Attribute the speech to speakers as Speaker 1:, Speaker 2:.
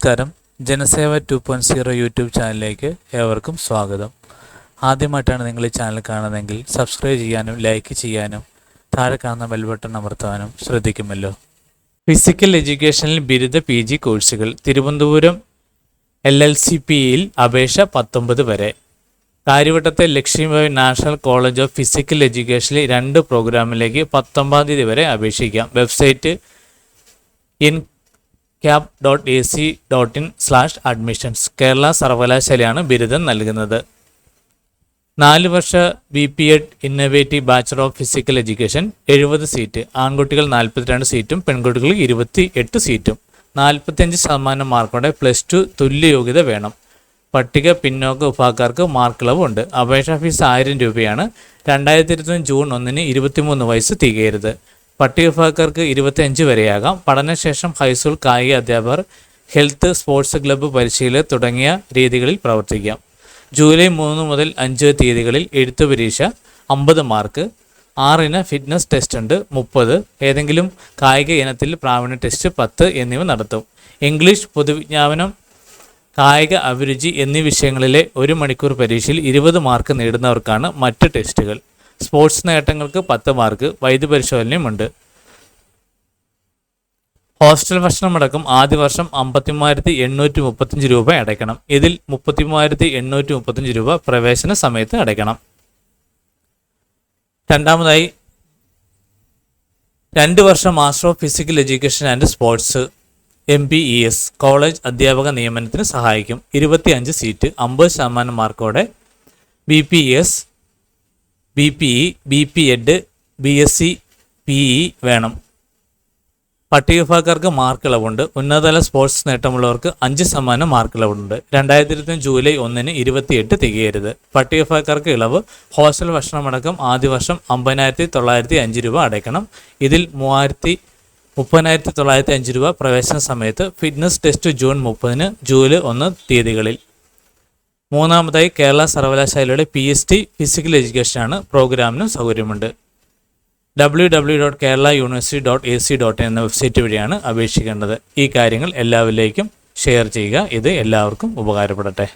Speaker 1: നമസ്കാരം. Janaseva two point zero YouTube ചാനലിലേക്ക് ഏവർക്കും സ്വാഗതം. ആദ്യമായിട്ടാണ് നിങ്ങൾ ഈ ചാനൽ കാണുന്നതെങ്കിൽ സബ്സ്ക്രൈബ് ചെയ്യാനും ലൈക്ക് ചെയ്യാനും താഴെ കാണുന്ന ബെൽ ബട്ടൺ അമർത്താനും ശ്രദ്ധിക്കുമല്ലോ. ഫിസിക്കൽ എഡ്യൂക്കേഷനിൽ ബിരുദ പി ജി കോഴ്സുകൾ. തിരുവനന്തപുരം എൽ എൽ സി പിയിൽ അപേക്ഷ പത്തൊമ്പത് വരെ. കാര്യവട്ടത്തെ Lakshmibai national college of physical എഡ്യൂക്കേഷനിൽ രണ്ട് പ്രോഗ്രാമിലേക്ക് പത്തൊമ്പതാം തീയതി വരെ അപേക്ഷിക്കാം. Website in cap dot A C dot in slash admissions Kerala സർവകലാശാലയാണ് ബിരുദം നൽകുന്നത്. നാല് വർഷ B P Ed innovative bachelor of physical education എഴുപത് സീറ്റ് ആൺകുട്ടികൾ നാൽപ്പത്തിരണ്ട് സീറ്റും പെൺകുട്ടികൾ ഇരുപത്തി എട്ട് സീറ്റും നാൽപ്പത്തിയഞ്ച് ശതമാനം മാർക്കോടെ പ്ലസ് ടു തുല്യ യോഗ്യത വേണം. പട്ടിക പിന്നോക്ക വിഭാഗക്കാർക്ക് മാർക്കിളവുണ്ട് അപേക്ഷാ ഫീസ് ആയിരം രൂപയാണ്. രണ്ടായിരത്തി ഇരുപത്തൊന്ന് ജൂൺ ഒന്നിന് ഇരുപത്തിമൂന്ന് വയസ്സ് തികയരുത്. പട്ടിക വിഭാഗക്കാർക്ക് ഇരുപത്തിയഞ്ച് വരെയാകാം. പഠനശേഷം ഹൈസ്കൂൾ കായിക അധ്യാപകർ ഹെൽത്ത് സ്പോർട്സ് ക്ലബ്ബ് പരിശീലകർ തുടങ്ങിയ രീതികളിൽ പ്രവർത്തിക്കാം. ജൂലൈ മൂന്ന് മുതൽ അഞ്ച് തീയതികളിൽ എഴുത്തു പരീക്ഷ അമ്പത് മാർക്ക് ആറിന് ഫിറ്റ്നസ് ടെസ്റ്റ് ഉണ്ട് മുപ്പത് ഏതെങ്കിലും കായിക ഇനത്തിൽ പ്രാവീണ്യ ടെസ്റ്റ് പത്ത് എന്നിവ നടത്തും. ഇംഗ്ലീഷ് പൊതുവിജ്ഞാപനം കായിക അഭിരുചി എന്നീ വിഷയങ്ങളിലെ ഒരു മണിക്കൂർ പരീക്ഷയിൽ ഇരുപത് മാർക്ക് നേടുന്നവർക്കാണ് മറ്റ് ടെസ്റ്റുകൾ. സ്പോർട്സ് നേട്ടങ്ങൾക്ക് പത്ത് മാർക്ക് വൈദ്യുതി പരിശോധനയുമുണ്ട് ഹോസ്റ്റൽ ഭക്ഷണമടക്കം ആദ്യ വർഷം അമ്പത്തിമൂവായിരത്തി എണ്ണൂറ്റി മുപ്പത്തഞ്ച് രൂപ അടയ്ക്കണം. ഇതിൽ മുപ്പത്തിമൂവായിരത്തി എണ്ണൂറ്റി മുപ്പത്തഞ്ച് രൂപ പ്രവേശന സമയത്ത് അടയ്ക്കണം. രണ്ടാമതായി രണ്ട് വർഷം master of physical education and sports M P E S college അധ്യാപക നിയമനത്തിന് സഹായിക്കും. ഇരുപത്തിയഞ്ച് സീറ്റ് അമ്പത് ശതമാനം മാർക്കോടെ B P S B P E B P Ed B S C P E വേണം. പട്ടികവിഭാഗക്കാർക്ക് മാർക്ക് ഇളവുണ്ട്. ഉന്നതതല സ്പോർട്സ് നേട്ടമുള്ളവർക്ക് അഞ്ച് ശതമാനം മാർക്ക് ഇളവുണ്ട്. രണ്ടായിരത്തി ഇരുപത്തി ജൂലൈ ഒന്നിന് ഇരുപത്തിയെട്ട് തികയരുത്. പട്ടികവിഭാഗക്കാർക്ക് ഇളവ് ഹോസ്റ്റൽ ഭക്ഷണമടക്കം ആദ്യ വർഷം അമ്പതിനായിരത്തി തൊള്ളായിരത്തി അഞ്ച് രൂപ അടയ്ക്കണം. ഇതിൽ മൂവായിരത്തി മുപ്പതിനായിരത്തി തൊള്ളായിരത്തി അഞ്ച് രൂപ പ്രവേശന സമയത്ത് ഫിറ്റ്നസ് ടെസ്റ്റ് ജൂൺ മുപ്പതിന് ജൂലൈ ഒന്ന് തീയതികളിൽ. മൂന്നാമതായി കേരള സർവകലാശാലയുടെ പി എസ് ടി ഫിസിക്കൽ എഡ്യൂക്കേഷനാണ് പ്രോഗ്രാമിനും സൗകര്യമുണ്ട്. W W dot Kerala university dot A C dot എന്ന വെബ്സൈറ്റ് വഴിയാണ് അപേക്ഷിക്കേണ്ടത്. ഈ കാര്യങ്ങൾ എല്ലാവരിലേക്കും ഷെയർ ചെയ്യുക. ഇത് എല്ലാവർക്കും ഉപകാരപ്പെടട്ടെ.